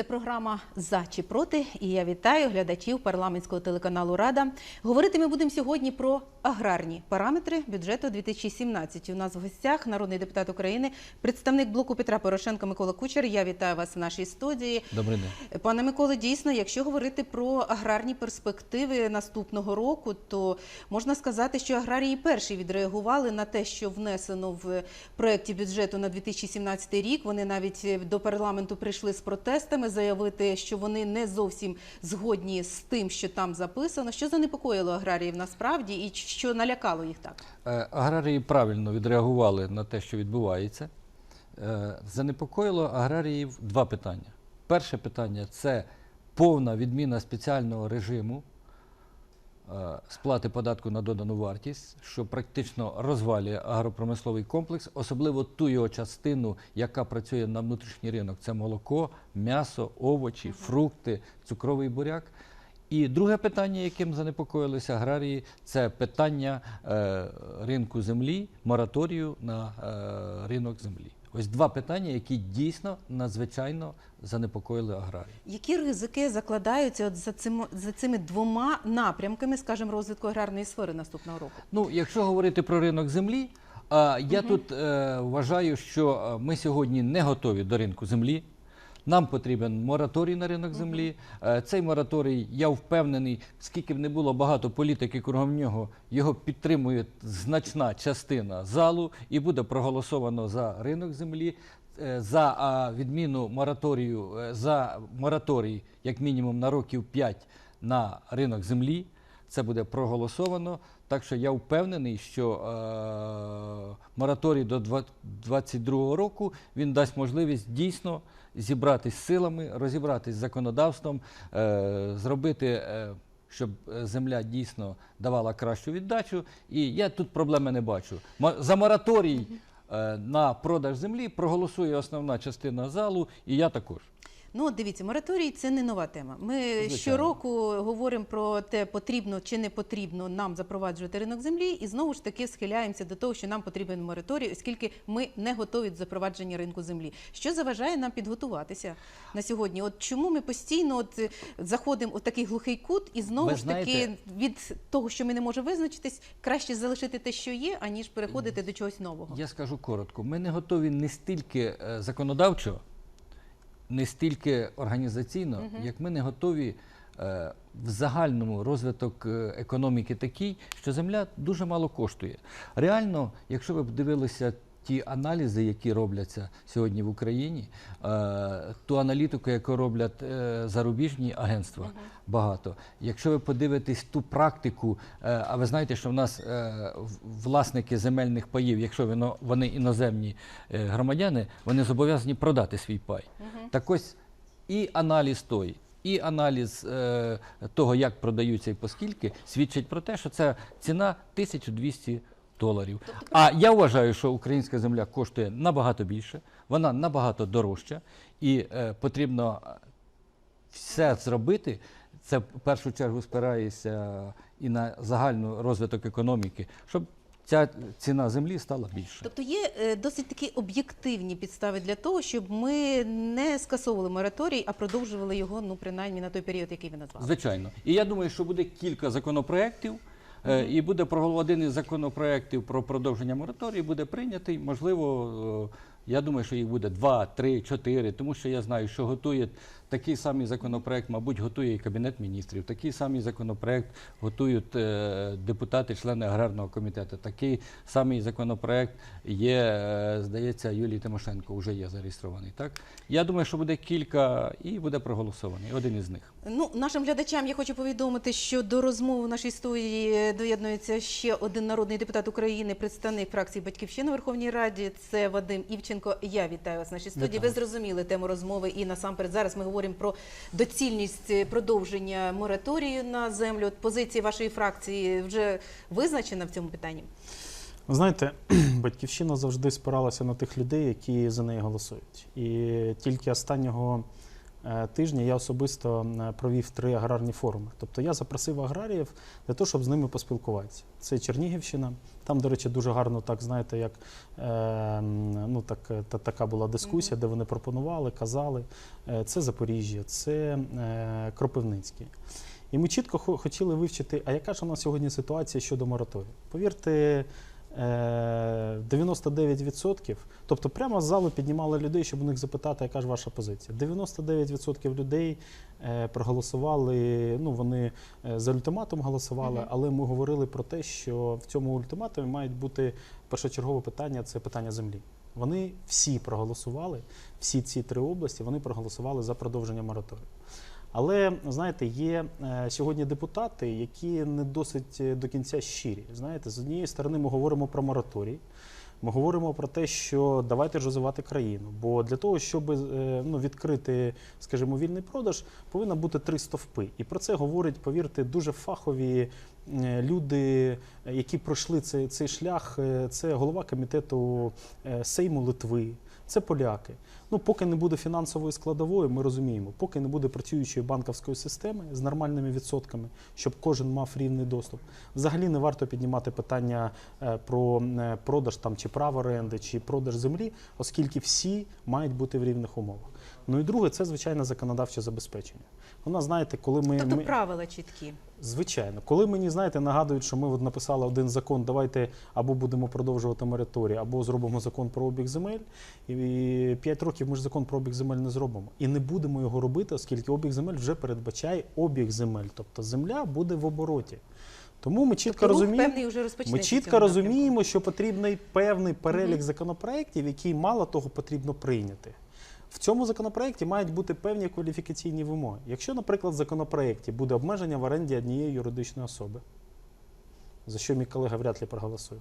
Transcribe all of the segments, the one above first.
Це програма за чи проти. І я вітаю глядачів парламентського телеканалу Рада. Говорити ми будемо сьогодні про аграрні параметри бюджету 2017. У нас в гостях народний депутат України, представник блоку Петра Порошенка Микола Кучер. Я вітаю вас в нашій студії. Добрий день. Пане Миколе, дійсно, якщо говорити про аграрні перспективи наступного року, то можна сказати, що аграрії перші відреагували на те, що внесено в проєкті бюджету на 2017 рік. Вони навіть до парламенту прийшли з протестами заявити, що вони не зовсім згодні з тим, що там записано. Що занепокоїло аграріїв насправді, і що налякало їх так? Е, Аграрії правильно відреагували на те, що відбувається. Е, Занепокоїло аграріїв два питання. Перше питання це повна відміна спеціального режиму сплати податку на додану вартість, що практично розвалює агропромисловий комплекс, особливо ту його частину, яка працює на внутрішній ринок. Це молоко, м'ясо, овочі, фрукти, цукровий буряк. І друге питання, яким занепокоїлися аграрії, це питання е, ринку землі, мораторію на е, ринок землі. Ось два питання, які дійсно надзвичайно занепокоїли аграрії. Які ризики закладаються от за цим за цими двома напрямками, скажімо, розвитку аграрної сфери наступного року? Ну, якщо говорити про ринок землі, я тут е, вважаю, що е, ми сьогодні не готові до ринку землі. Нам потрібен мораторій на ринок землі. Е, Цей мораторій, я впевнений, скільки б не було багато політики кругом нього, його підтримує значна частина залу і буде проголосовано за ринок землі. Е, За відміну мораторію, е, за мораторій, як мінімум, на років 5 на ринок землі. Це буде проголосовано. Так що я впевнений, що е, мораторій до 2022 року він дасть можливість дійсно зібратись силами, розібратись з законодавством, е, зробити. Е, щоб земля дійсно давала кращу віддачу, і я тут проблеми не бачу. За мораторій е, на продаж землі проголосує основна частина залу, і я також. Ну, от дивіться, мораторій це не нова тема. Ми Звичайно. щороку говоримо про те, потрібно чи не потрібно нам запроваджувати ринок землі, і знову ж таки схиляємося до того, що нам потрібен мораторій, оскільки ми не готові до запровадження ринку землі. Що заважає нам підготуватися на сьогодні? От чому ми постійно от е, заходимо у такий глухий кут, і знову Ви ж таки знаєте- від того, що ми не можемо визначитись, краще залишити те, що є, аніж переходити до чогось нового. Я скажу коротко: ми не готові не стільки е, законодавчо, не стільки організаційно, як ми не готові е, в загальному розвиток е, економіки такий, що земля дуже мало коштує. Реально, якщо ви б дивилися ті аналізи, які робляться сьогодні в Україні, е, ту аналітику, яку роблять е, зарубіжні агентства, багато. Якщо ви подивитесь ту практику, е, а ви знаєте, що в нас власники земельних паїв, якщо вони іноземні громадяни, вони зобов'язані продати свій пай. Так ось і аналіз той. І аналіз е, того, як продаються і поскільки, свідчить про те, що це ціна 1200 доларів. А я вважаю, що українська земля коштує набагато більше, вона набагато дорожча, і е, потрібно е, все зробити. Це в першу чергу спирається і на загальний розвиток економіки, щоб ця ціна землі стала більше. Тобто є е, досить такі об'єктивні підстави для того, щоб ми не скасовували мораторій, а продовжували його, ну принаймні на той період, який ви назвали. Звичайно. І я думаю, що буде кілька законопроєктів, і буде один із законопроєктів про продовження мораторії буде прийнятий. Можливо, е, я думаю, що їх буде два, три, чотири, тому що я знаю, що готує такий самий законопроект, мабуть, готує і Кабінет міністрів. Такий самий законопроект готують е, депутати, члени аграрного комітету. Такий самий законопроект є, е, здається, Юлії Тимошенко вже є зареєстрований. Так я думаю, що буде кілька і буде проголосований. Один із них. Ну, нашим глядачам я хочу повідомити, що до розмови в нашій студії доєднується ще один народний депутат України, представник фракції Батьківщина у Верховній Раді. Це Вадим Івченко. Я вітаю вас в нашій студії. Вітаю. Ви зрозуміли тему розмови. І насамперед зараз ми говоримо про доцільність е, продовження мораторію на землю. От позиція вашої фракції вже визначена в цьому питанні. Ви знаєте, батьківщина завжди спиралася на тих людей, які за неї голосують. І тільки останнього тижні я особисто провів три аграрні форуми. Тобто я запросив аграріїв для того, щоб з ними поспілкуватися. Це Чернігівщина. Там, до речі, дуже гарно, так знаєте, як е, ну так е, та, така була дискусія, де вони пропонували, казали. Е, Це Запоріжжя, це е, Кропивницький. І ми чітко хотіли вивчити, а яка ж у нас сьогодні ситуація щодо мораторію. Повірте, е, 99%, тобто прямо з залу піднімали людей, щоб у них запитати, яка ж ваша позиція. 99% людей е, проголосували, ну вони е, за ультиматум голосували, але ми говорили про те, що в цьому ультиматумі мають бути першочергове питання це питання землі. Вони всі проголосували, всі ці три області вони проголосували за продовження мораторію. Але знаєте, є е, сьогодні депутати, які не досить е, до кінця щирі. Знаєте, з однієї сторони ми говоримо про мораторій. Ми говоримо про те, що давайте ж розвивати країну. Бо для того, щоб е, ну, відкрити, скажімо, вільний продаж, повинно бути три стовпи. І про це говорять, повірте, дуже фахові люди, е, які пройшли цей, цей шлях. Е, Це голова комітету е, Сейму Литви, це поляки. Ну, поки не буде фінансової складової, ми розуміємо, поки не буде працюючої банківської системи з нормальними відсотками, щоб кожен мав рівний доступ. Взагалі не варто піднімати питання про продаж там чи право оренди, чи продаж землі, оскільки всі мають бути в рівних умовах. Ну і друге, це звичайно законодавче забезпечення. Вона знаєте, коли ми, Тобто ми правила чіткі. Звичайно, коли мені знаєте, нагадують, що ми от написали один закон, давайте або будемо продовжувати мораторій, або зробимо закон про обіг земель. І 5 років ми ж закон про обіг земель не зробимо. І не будемо його робити, оскільки обіг земель вже передбачає обіг земель. Тобто земля буде в обороті. Тому ми чітко Тобто розуміємо. певний вже. Ми чітко розуміємо, що потрібний певний перелік Мгм. законопроєктів, який мало того потрібно прийняти. В цьому законопроєкті мають бути певні кваліфікаційні вимоги. Якщо, наприклад, в законопроєкті буде обмеження в оренді однієї юридичної особи, за що мій колега вряд ли проголосує.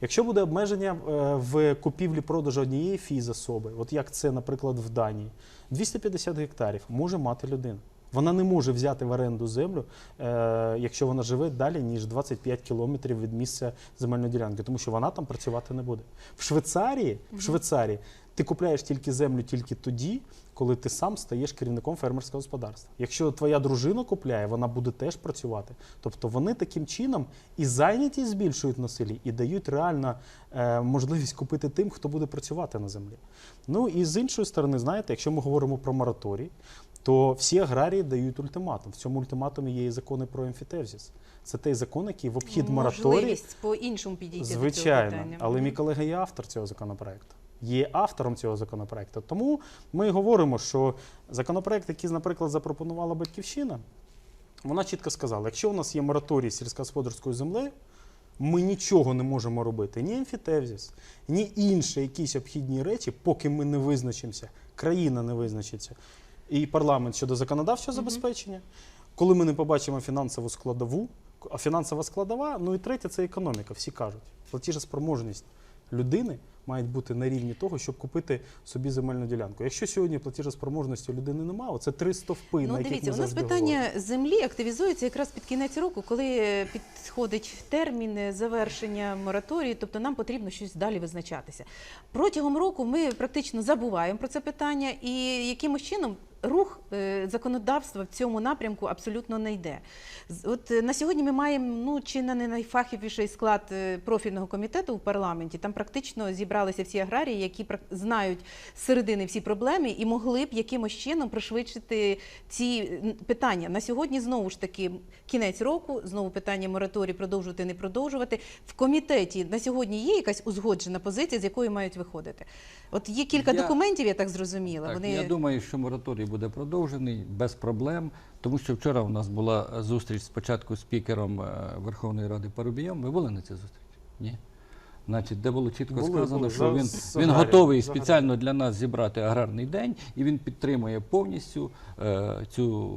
Якщо буде обмеження е, в купівлі-продажу однієї фізособи, от як це, наприклад, в Данії, 250 гектарів може мати людина. Вона не може взяти в оренду землю, е, якщо вона живе далі, ніж 25 кілометрів від місця земельної ділянки, тому що вона там працювати не буде. В Швейцарії, в Швейцарії ти купляєш тільки землю тільки тоді, коли ти сам стаєш керівником фермерського господарства. Якщо твоя дружина купляє, вона буде теж працювати. Тобто вони таким чином і зайнятість збільшують на селі, і дають реально е, можливість купити тим, хто буде працювати на землі. Ну і з іншої сторони, знаєте, якщо ми говоримо про мораторій, то всі аграрії дають ультиматум. В цьому ультиматумі є і закони про емфітевзис. Це той закон, який в обхід мораторію Можливість по-іншому підійти до цього Звичайно, питання. але мій колега є автор цього законопроекту. Є автором цього законопроекту. Тому ми говоримо, що законопроект, який, наприклад, запропонувала Батьківщина, вона чітко сказала: якщо у нас є мораторій сільськогосподарською землею, ми нічого не можемо робити. Ні емфітевзис, ні інші якісь обхідні речі, поки ми не визначимося, країна не визначиться. І парламент щодо законодавчого забезпечення, коли ми не побачимо фінансову складову, а фінансова складова, ну і третє це економіка. Всі кажуть, платіжеспроможність людини має бути на рівні того, щоб купити собі земельну ділянку. Якщо сьогодні платіжеспроможності у людини немає, це три стовпи, на Ну, яких дивіться, ми у нас питання говоримо. землі активізується якраз під кінець року, коли підходить термін завершення мораторію, тобто нам потрібно щось далі визначатися. Протягом року ми практично забуваємо про це питання, і якимось чином рух е, законодавства в цьому напрямку абсолютно не йде. От е, на сьогодні ми маємо ну чи не найфаховіший склад е, профільного комітету в парламенті. Там практично зібралися всі аграрії, які знають з середини всі проблеми і могли б якимось чином пришвидшити ці питання. На сьогодні знову ж таки кінець року, знову питання мораторій продовжувати, не продовжувати. В комітеті на сьогодні є якась узгоджена позиція, з якої мають виходити. От є кілька Я- документів, я так зрозуміла. Так, Вони Я думаю, що мораторій буде продовжений без проблем, тому що вчора у нас була зустріч спочатку з спікером е, Верховної Ради Парубієм. Ви були на цій зустрічі? Ні. Значить, де було чітко Були, сказано, були. що він, він готовий спеціально для нас зібрати аграрний день, і він підтримує повністю е, цю,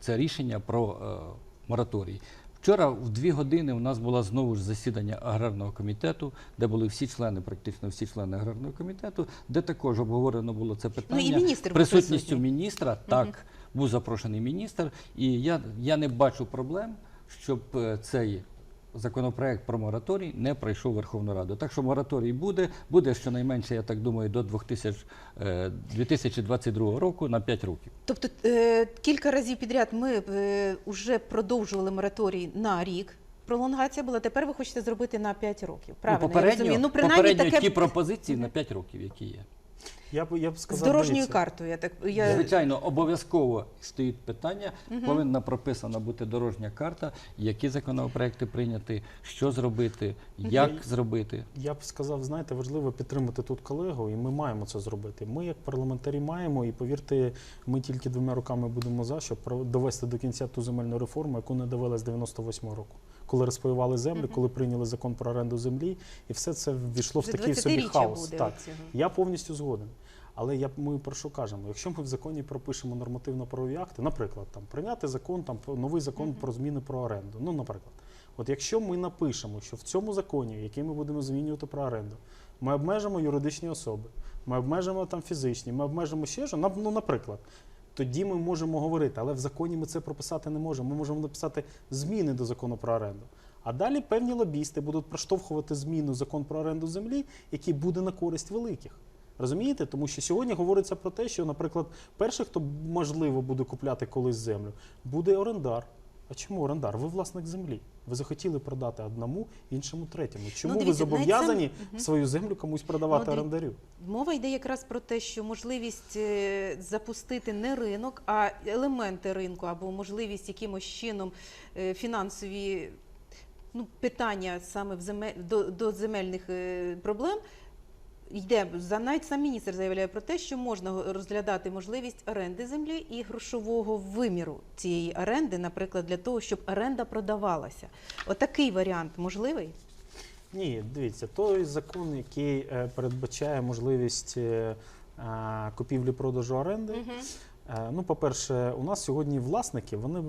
це рішення про е, мораторій. Вчора в дві години у нас було знову ж засідання аграрного комітету, де були всі члени, практично всі члени аграрного комітету, де також обговорено було це питання. Ну, і міністр присутністю міністра. Так, був запрошений міністр, і я, я не бачу проблем, щоб е, цей законопроект про мораторій не пройшов Верховну Раду. Так що мораторій буде, буде щонайменше, я так думаю, до 2000, е, 2022 року на 5 років. Тобто е, кілька разів підряд ми е, вже продовжували мораторій на рік. Пролонгація була. Тепер ви хочете зробити на 5 років. Правильно, ну, я розумію. Ну, принаймні попередньо таке ті пропозиції на 5 років, які є. Я б я б з дорожньою дивіться, картою. Я так я Звичайно, обов'язково стоїть питання, повинна прописана бути дорожня карта, які законопроекти прийняти, що зробити, як зробити. Я б сказав, знаєте, важливо підтримати тут колегу, і ми маємо це зробити. Ми, як парламентарі, маємо, і повірте, ми тільки двома руками будемо за, щоб про- довести до кінця ту земельну реформу, яку не довели з 98-го року. Коли розпаювали землю, коли прийняли закон про оренду землі, і все це ввійшло в такий собі хаос. буде Так. Я повністю згоден. Але я, ми про що кажемо? Якщо ми в законі пропишемо нормативно-правові акти, наприклад, там, прийняти закон, там, новий закон про зміни про оренду. Ну, наприклад, от якщо ми напишемо, що в цьому законі, який ми будемо змінювати про оренду, ми обмежимо юридичні особи, ми обмежимо там фізичні, ми обмежимо ще що, ну, наприклад, тоді ми можемо говорити, але в законі ми це прописати не можемо. Ми можемо написати зміни до закону про оренду. А далі певні лобісти будуть проштовхувати зміну закон про оренду землі, який буде на користь великих. Розумієте? Тому що сьогодні говориться про те, що, наприклад, перший, хто можливо буде купляти колись землю, буде орендар. А чому орендар? Ви власник землі. Ви захотіли продати одному, іншому третьому. Чому ви Ну, дивіться, ви зобов'язані сам- свою землю комусь продавати Ну, орендарю? Мова йде якраз про те, що можливість е, запустити не ринок, а елементи ринку, або можливість якимось чином е, фінансові ну, питання саме в земель, до, до земельних е, проблем. Йде за навіть сам міністр заявляє про те, що можна розглядати можливість оренди землі і грошового виміру цієї оренди, наприклад, для того, щоб оренда продавалася. Отакий варіант можливий? Ні, дивіться, той закон, який е, передбачає можливість е, е, купівлі-продажу оренди. Е, Ну, по-перше, у нас сьогодні власники, вони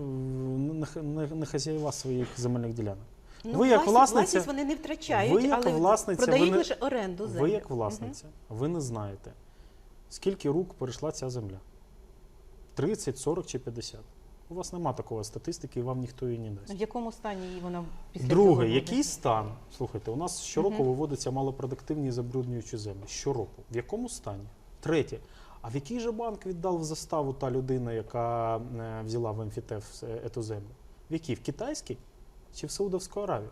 не хазяїва своїх земельних ділянок. Ну, Ви як власниця- власність вони не втрачають, ви як але власниця, продають ви не- лише оренду землі. Ви як власниця, ви не знаєте, скільки рук перейшла ця земля? 30, 40 чи 50? У вас нема такої статистики, і вам ніхто її не дасть. В якому стані її вона після цього Друге, буде? який стан? Слухайте, у нас щороку виводиться малопродуктивні і забруднюючі землі. Щороку. В якому стані? Третє. А в який же банк віддав в заставу та людина, яка е, взяла в емфітев е, ету землю? В який? В китайський чи в Саудовську Аравію?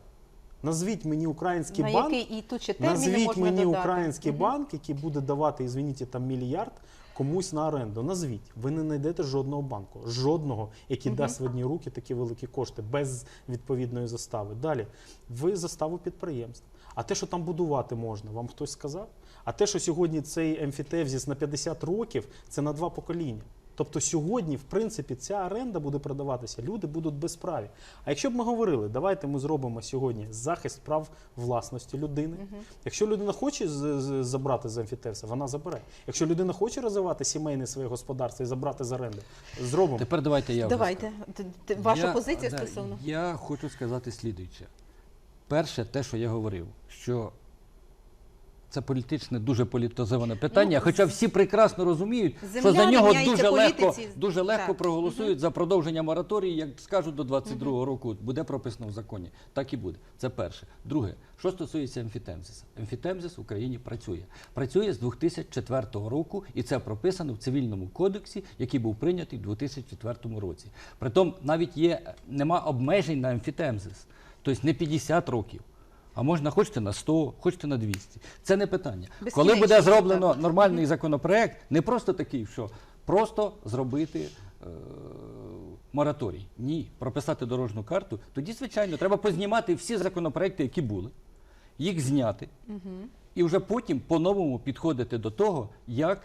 Назвіть мені український на банк. який і тут ще терміни Назвіть можна мені додати. український Мгм. банк, який буде давати, ізвиніть, там мільярд комусь на оренду. Назвіть. Ви не знайдете жодного банку, жодного, який Мгм. дасть в одні руки такі великі кошти без відповідної застави. Далі, ви заставу підприємств. А те, що там будувати можна, вам хтось сказав? А те, що сьогодні цей емфітевзіс на 50 років, це на два покоління. Тобто сьогодні, в принципі, ця оренда буде продаватися, люди будуть безправі. А якщо б ми говорили, давайте ми зробимо сьогодні захист прав власності людини. Якщо людина хоче з- з- забрати з емфітевса, вона забере. Якщо людина хоче розвивати сімейне своє господарство і забрати з оренди, зробимо. Тепер давайте я Давайте, ваша Я- позиція да, стосовно. Я хочу сказати слідуюче. Перше, те, що я говорив, що це політичне, дуже політизоване питання, Ну, хоча всі прекрасно розуміють, що за нього дуже легко, політиці. дуже легко Так. проголосують за продовження мораторії, як скажуть до 22-го року, буде прописано в законі. Так і буде. Це перше. Друге, що стосується емфітемзиса. Емфітемзис в Україні працює. Працює з 2004 року, і це прописано в цивільному кодексі, який був прийнятий в 2004 році. Притом навіть є нема обмежень на емфітемзис, тобто не 50 років. А можна хочете на 100, хочете на 200. Це не питання. Коли буде зроблено нормальний законопроект, не просто такий, що просто зробити е, мораторій. Ні, прописати дорожню карту. Тоді, звичайно, треба познімати всі законопроекти, які були, їх зняти, і вже потім по-новому підходити до того, як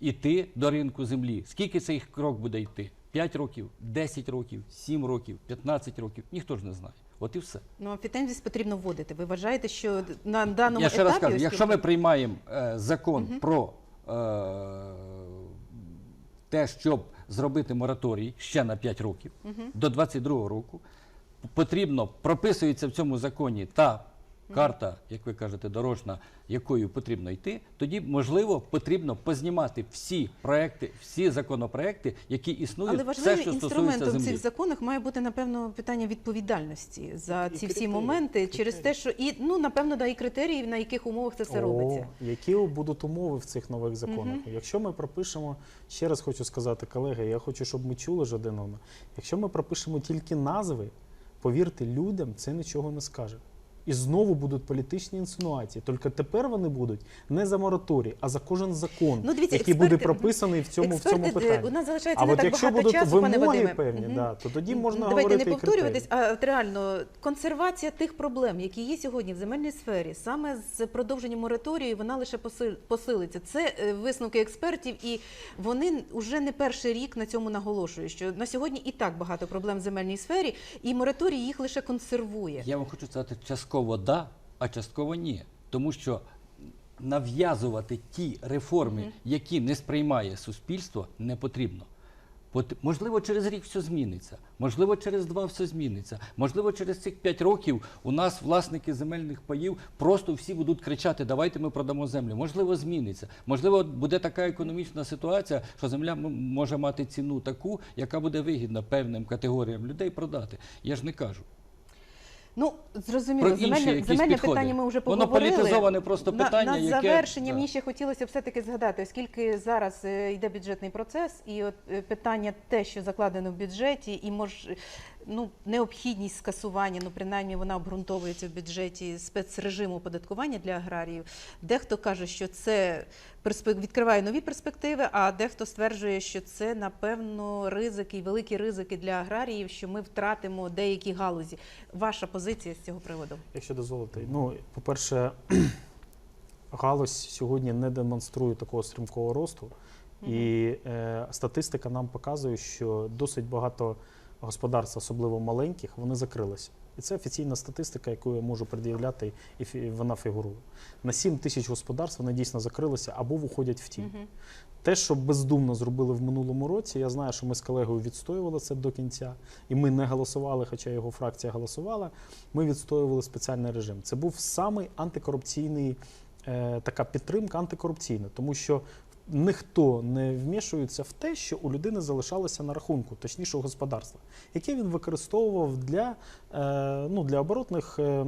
іти до ринку землі. Скільки цей крок буде йти? 5 років, 10 років, 7 років, 15 років. Ніхто ж не знає. От і все. Ну, амфітемзис потрібно вводити. Ви вважаєте, що на даному Я ще раз кажу, якщо ми приймаємо е, закон про е, те, щоб зробити мораторій ще на 5 років до 22 року, потрібно прописується в цьому законі та карта, як ви кажете, дорожна, якою потрібно йти, тоді можливо потрібно познімати всі проекти, всі законопроекти, які існують, Але все, важливим що стосується інструментом в землі. цих законах має бути напевно питання відповідальності за І ці всі критерії, моменти, через те, що і ну напевно да і критерії, на яких умовах це все О, робиться. Які будуть умови в цих нових законах? Якщо ми пропишемо, ще раз хочу сказати, колеги, я хочу, щоб ми чули ж один одного. Якщо ми пропишемо тільки назви, повірте, людям це нічого не скаже. І знову будуть політичні інсинуації. Тільки тепер вони будуть не за мораторій, а за кожен закон, Ну, дивіться, який експерти- буде прописаний в цьому, в цьому е, питанні. У нас залишається А не от так якщо багато будуть часу, пане вимоги Вадиме. певні, Мгм. да, то тоді можна Давайте говорити не повторюватись, а от реально консервація тих проблем, які є сьогодні в земельній сфері, саме з продовженням мораторію, вона лише посил- посилиться. Це е, висновки експертів, і вони вже не перший рік на цьому наголошують. Що на сьогодні і так багато проблем в земельній сфері, і мораторій їх лише консервує. Я вам хочу сказати, частково да, а частково ні. Тому що нав'язувати ті реформи, які не сприймає суспільство, не потрібно. Пот- Можливо, через рік все зміниться, можливо, через два все зміниться. Можливо, через цих п'ять років у нас власники земельних паїв просто всі будуть кричати: давайте ми продамо землю. Можливо, зміниться. Можливо, буде така економічна ситуація, що земля може мати ціну таку, яка буде вигідна певним категоріям людей продати. Я ж не кажу. Ну, зрозуміло, Про інші земельне, якісь земельне підходи. питання ми вже Воно поговорили. політизоване просто питання, На, яке- завершення да. мені ще хотілося все-таки згадати, оскільки зараз е, йде бюджетний процес, і от е, питання те, що закладено в бюджеті, і мож, ну, необхідність скасування, ну принаймні вона обґрунтовується в бюджеті спецрежиму оподаткування для аграріїв. Дехто каже, що це відкриває нові перспективи, а дехто стверджує, що це напевно ризики, і великі ризики для аграріїв, що ми втратимо деякі галузі. Ваша позиція з цього приводу? Якщо дозволите, ну, по-перше, галузь сьогодні не демонструє такого стрімкого росту, і е, статистика нам показує, що досить багато господарств, особливо маленьких, вони закрилися. І це офіційна статистика, яку я можу пред'являти, і вона фігурує. На 7 тисяч господарств вони дійсно закрилися або виходять в тінь. Мгм. Те, що бездумно зробили в минулому році, я знаю, що ми з колегою відстоювали це до кінця, і ми не голосували, хоча його фракція голосувала. Ми відстоювали спеціальний режим. Це був самий антикорупційний е, така підтримка антикорупційна, тому що ніхто не вмішується в те, що у людини залишалося на рахунку, точніше у господарства, яке він використовував для, е, ну, для оборотних е,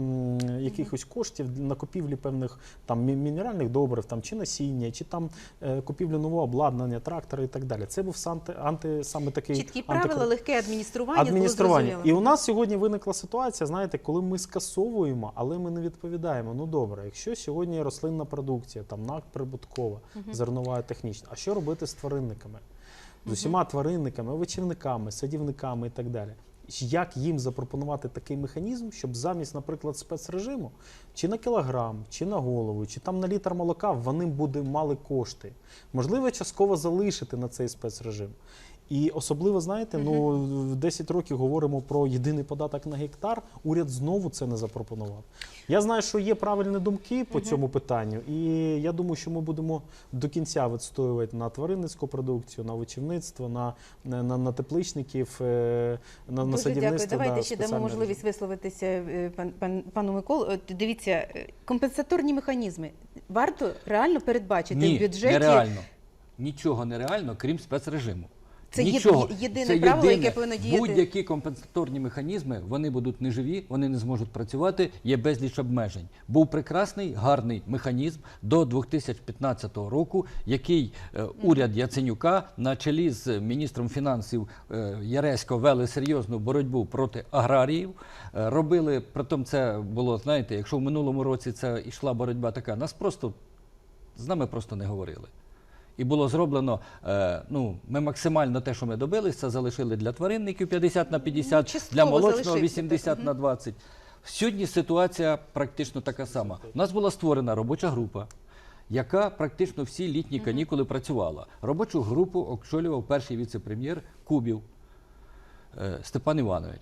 якихось коштів на купівлі певних там мінеральних добрив, там чи насіння, чи там е, купівлю нового обладнання, трактори і так далі. Це був санти, анти, саме такий Чіткі правила, антикор- легке адміністрування. адміністрування. І у нас сьогодні виникла ситуація, знаєте, коли ми скасовуємо, але ми не відповідаємо. Ну добре, якщо сьогодні рослинна продукція, там нак надприбуткова, зернова і технічна, а що робити з тваринниками? З усіма тваринниками, вечірниками, садівниками і так далі. Як їм запропонувати такий механізм, щоб замість, наприклад, спецрежиму, чи на кілограм, чи на голову, чи там на літр молока вони буде мали кошти. Можливо, частково залишити на цей спецрежим. І особливо, знаєте, ну 10 років говоримо про єдиний податок на гектар. Уряд знову це не запропонував. Я знаю, що є правильні думки по цьому питанню, і я думаю, що ми будемо до кінця відстоювати на тваринницьку продукцію, на овочівництво, на, на, на, на тепличників, е, на, на Дуже дякую. садівництво. Давайте да, ще дамо можливість висловитися е, пан, пан, пану Миколу. От Дивіться, е, компенсаторні механізми варто реально передбачити Ні, в бюджеті. нереально. Нічого нереально, крім спецрежиму. Це Нічого. єдине Це правило, єдине. яке повинно діяти. Будь-які компенсаторні механізми, вони будуть неживі, вони не зможуть працювати, є безліч обмежень. Був прекрасний, гарний механізм до 2015 року, який е, уряд Яценюка на чолі з міністром фінансів е, Яресько вели серйозну боротьбу проти аграріїв. Е, робили, притом це було, знаєте, якщо в минулому році це йшла боротьба така, нас просто з нами просто не говорили. І було зроблено, е, ну, ми максимально те, що ми добилися, це залишили для тваринників 50 на 50, Ну, частково для молочного 80 так. на 20. Сьогодні ситуація практично така сама. У нас була створена робоча група, яка практично всі літні канікули працювала. Робочу групу очолював перший віце-прем'єр Кубів е, Степан Іванович.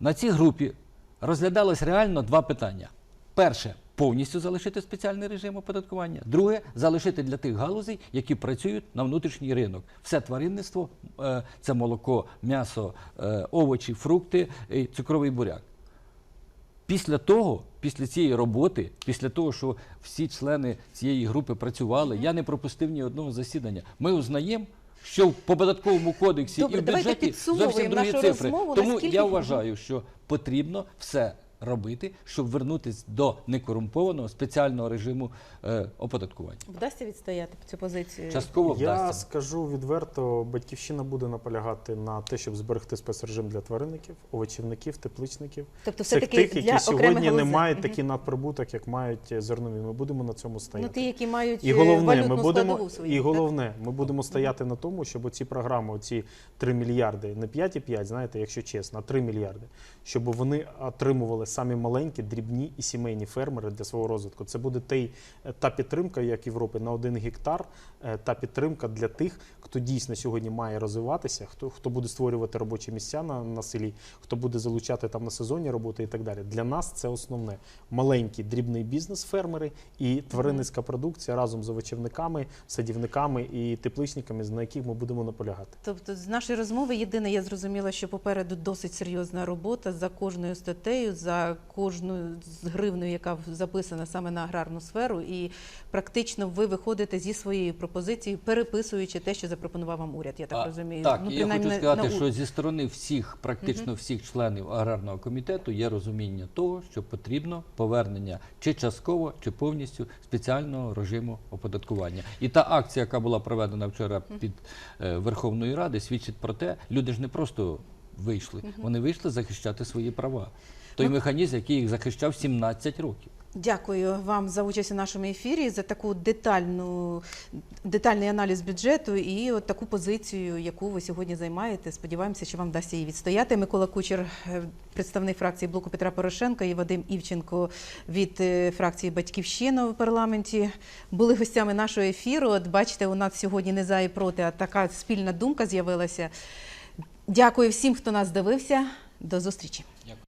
На цій групі розглядалось реально два питання. Перше повністю залишити спеціальний режим оподаткування. Друге залишити для тих галузей, які працюють на внутрішній ринок. Все тваринництво е, це молоко, м'ясо, е, овочі, фрукти, цукровий буряк. Після того, після цієї роботи, після того, що всі члени цієї групи працювали, я не пропустив ні одного засідання. Ми узнаємо, що в податковому кодексі Добре, і в бюджеті зовсім другі цифри. розмову, Тому наскільки- я вважаю, що потрібно все робити, щоб вернутися до некорумпованого спеціального режиму е, оподаткування. Вдасться відстояти цю позицію? Частково Я вдасться. скажу відверто, батьківщина буде наполягати на те, щоб зберегти спецрежим для тваринників, овочівників, тепличників. Тобто все-таки тих, які сьогодні не мають Мгм. такий надприбуток, як мають зернові. Ми будемо на цьому Ну, стояти. ті, які мають І е, головне, ми будемо складову свою. і так? головне, ми будемо стояти на тому, щоб ці програми, оці 3 мільярди, не 5,5, знаєте, якщо чесно, а 3 мільярди, щоб вони отримували самі маленькі, дрібні і сімейні фермери для свого розвитку. Це буде той, е, та підтримка, як в Європі, на один гектар, е, та підтримка для тих, хто дійсно сьогодні має розвиватися, хто, хто буде створювати робочі місця на, на селі, хто буде залучати там на сезонні роботи і так далі. Для нас це основне. Маленький дрібний бізнес, фермери і тваринницька продукція разом з овочівниками, садівниками і тепличниками, на яких ми будемо наполягати. Тобто з нашої розмови єдине, я зрозуміла, що попереду досить серйозна робота за кожною статтею, за кожною з гривною, яка записана саме на аграрну сферу, і практично ви виходите зі своєю пропозицією, переписуючи те, що запропонував вам уряд. Я так А, розумію. Так, Ну, і я хочу сказати, на що зі сторони всіх, практично всіх членів аграрного комітету є розуміння того, що потрібно повернення чи частково, чи повністю спеціального режиму оподаткування. І та акція, яка була проведена вчора під е, Верховною Ради, свідчить про те, люди ж не просто вийшли, вони вийшли захищати свої права. Той Ну, механізм, який їх захищав 17 років. Дякую вам за участь у нашому ефірі, за таку детальну детальний аналіз бюджету і от таку позицію, яку ви сьогодні займаєте. Сподіваємося, що вам вдасться її відстояти. Микола Кучер, е, представник фракції блоку Петра Порошенка, і Вадим Івченко від е, фракції Батьківщина в парламенті були гостями нашого ефіру. От бачите, у нас сьогодні не за і проти, а така спільна думка з'явилася. Дякую всім, хто нас дивився. До зустрічі. Дякую.